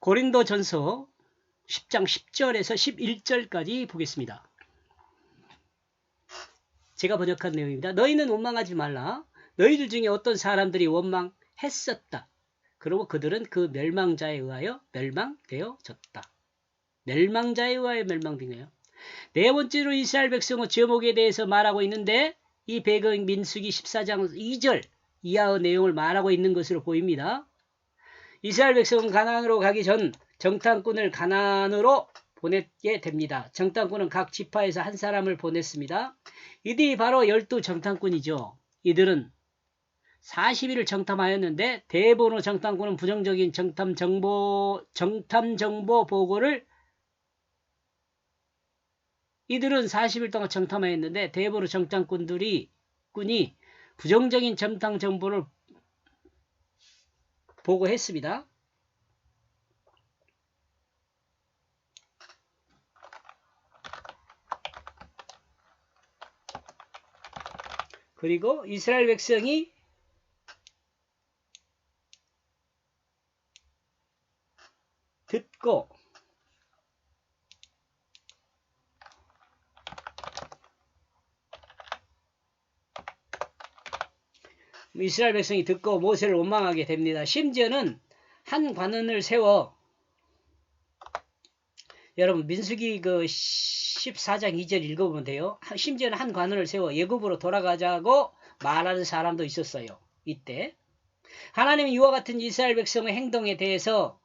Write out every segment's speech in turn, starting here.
고린도 전서 10장 10절에서 11절까지 보겠습니다. 제가 번역한 내용입니다. 너희는 원망하지 말라. 너희들 중에 어떤 사람들이 원망했었다. 그리고 그들은 그 멸망자에 의하여 멸망되어졌다. 멸망자에 의하여 멸망되네요. 네 번째로 이스라엘 백성의 제목에 대해서 말하고 있는데 이 배경 민수기 14장 2절 이하의 내용을 말하고 있는 것으로 보입니다. 이스라엘 백성은 가나안으로 가기 전 정탐꾼을 가나안으로 보냈게 됩니다. 정탐꾼은 각 지파에서 한 사람을 보냈습니다. 이들이 바로 열두 정탐꾼이죠. 이들은 40일을 정탐하였는데 대부분의 정탐꾼은 부정적인 정탐 정보 정탐 정보 보고를 이들은 40일 동안 정탐하였는데 대부분의 정탐꾼들이 군이 부정적인 정탐 정보를 보고했습니다. 그리고 이스라엘 백성이 듣고 이스라엘 백성이 듣고 모세를 원망하게 됩니다. 심지어는 한 관원을 세워 여러분 민수기 그 14장 2절 읽어보면 돼요. 한- 심지어는 한 관원을 세워 예굽으로 돌아가자고 말하는 사람도 있었어요. 이때 하나님이 이와 같은 이스라엘 백성의 행동에 대해서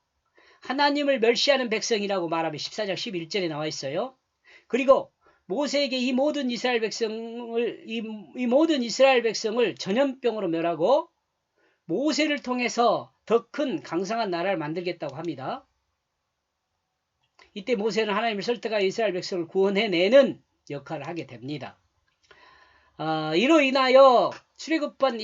하나님을 멸시하는 백성이라고 말하며 14장 11절에 나와 있어요. 그리고 모세에게 이 모든 이스라엘 백성을 이, 이 모든 이스라엘 백성을 전염병으로 멸하고 모세를 통해서 더 큰 강성한 나라를 만들겠다고 합니다. 이때 모세는 하나님을 설득하여 이스라엘 백성을 구원해내는 역할을 하게 됩니다. 아, 이로 인하여 출애굽반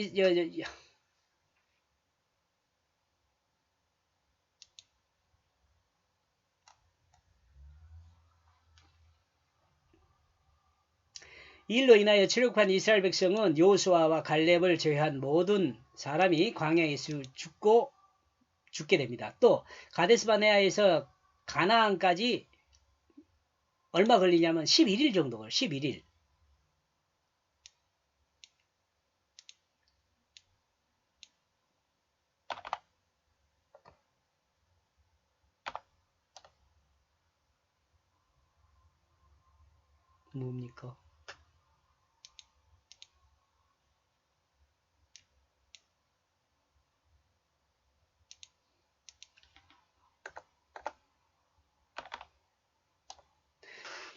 일로 인하여 출애굽한 이스라엘 백성은 요수아와 갈렙을 제외한 모든 사람이 광야에서 죽고 죽게 됩니다. 또 가데스바네아에서 가나안까지 얼마 걸리냐면 11일 정도 걸려 11일. 뭡니까?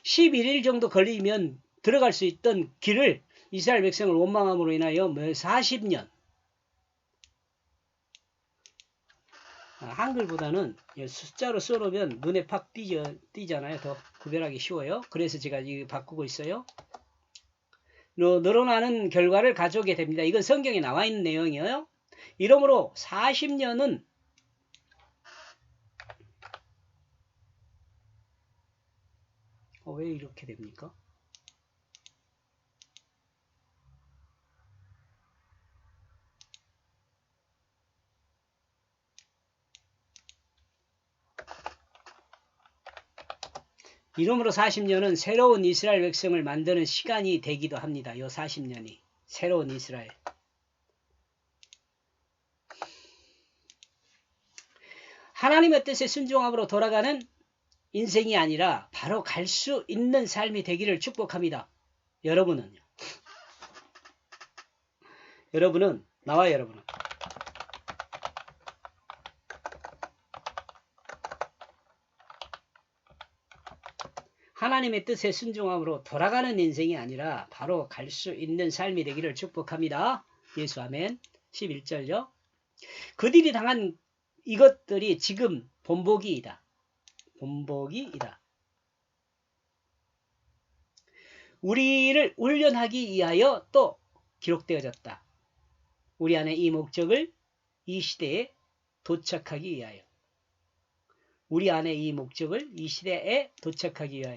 (11일) 정도 걸리면 들어갈 수 있던 길을 이스라엘 백성을 원망함으로 인하여 뭐 40년 아, 한글보다는 이 숫자로 써놓으면 눈에 팍 띄죠, 띄잖아요. 더 구별하기 쉬워요. 그래서 제가 이 바꾸고 있어요. 로- 늘어나는 결과를 가져오게 됩니다. 이건 성경에 나와 있는 내용이에요. 이러므로 40년은 왜 이렇게 됩니까? 이러므로 40년은 새로운 이스라엘 백성을 만드는 시간이 되기도 합니다. 요 40년이 새로운 이스라엘. 하나님의 뜻에 순종함으로 돌아가는 인생이 아니라 바로 갈 수 있는 삶이 되기를 축복합니다. 여러분은요? 여러분은 나와 여러분은 하나님의 뜻에 순종함으로 돌아가는 인생이 아니라 바로 갈 수 있는 삶이 되기를 축복합니다. 예수 아멘. 11절요. 그들이 당한 이것들이 지금 본보기이다. 본보기이다. 우리를 훈련하기 위하여 또 기록되어졌다. 우리 안에 이 목적을 이 시대에 도착하기 위하여. 우리 안에 이 목적을 이 시대에 도착하기 위하여.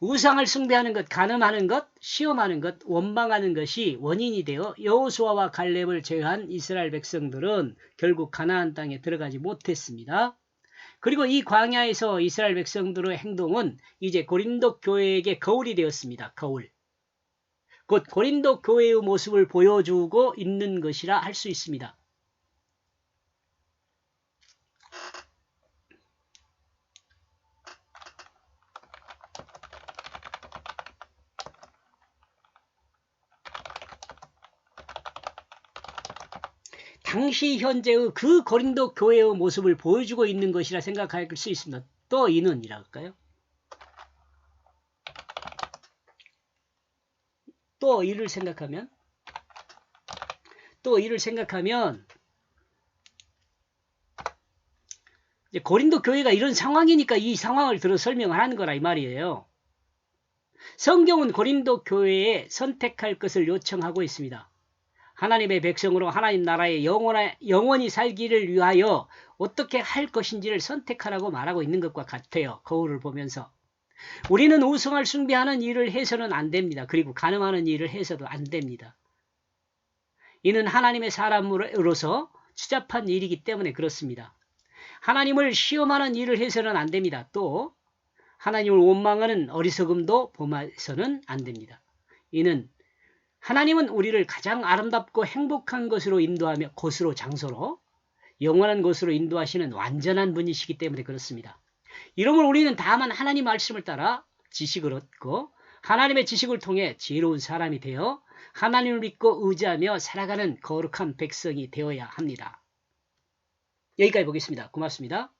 우상을 숭배하는 것, 간음하는 것, 시험하는 것, 원망하는 것이 원인이 되어 여호수아와 갈렙을 제외한 이스라엘 백성들은 결국 가나안 땅에 들어가지 못했습니다. 그리고 이 광야에서 이스라엘 백성들의 행동은 이제 고린도 교회에게 거울이 되었습니다. 거울. 곧 고린도 교회의 모습을 보여주고 있는 것이라 할 수 있습니다. 당시 현재의 그 고린도 교회의 모습을 보여주고 있는 것이라 생각할 수 있습니다. 또 이는 이랄까요? 또 이를 생각하면 또 이를 생각하면 이제 고린도 교회가 이런 상황이니까 이 상황을 들어 설명을 하는 거라 이 말이에요. 성경은 고린도 교회에 선택할 것을 요청하고 있습니다. 하나님의 백성으로 하나님 나라에 영원히 살기를 위하여 어떻게 할 것인지를 선택하라고 말하고 있는 것과 같아요. 거울을 보면서. 우리는 우승을 숭배하는 일을 해서는 안 됩니다. 그리고 가늠하는 일을 해서도 안 됩니다. 이는 하나님의 사람으로서 추잡한 일이기 때문에 그렇습니다. 하나님을 시험하는 일을 해서는 안 됩니다. 또 하나님을 원망하는 어리석음도 범해서는 안 됩니다. 이는 하나님은 우리를 가장 아름답고 행복한 것으로 인도하며 곳으로 장소로 영원한 곳으로 인도하시는 완전한 분이시기 때문에 그렇습니다. 이러므로 우리는 다만 하나님 말씀을 따라 지식을 얻고 하나님의 지식을 통해 지혜로운 사람이 되어 하나님을 믿고 의지하며 살아가는 거룩한 백성이 되어야 합니다. 여기까지 보겠습니다. 고맙습니다.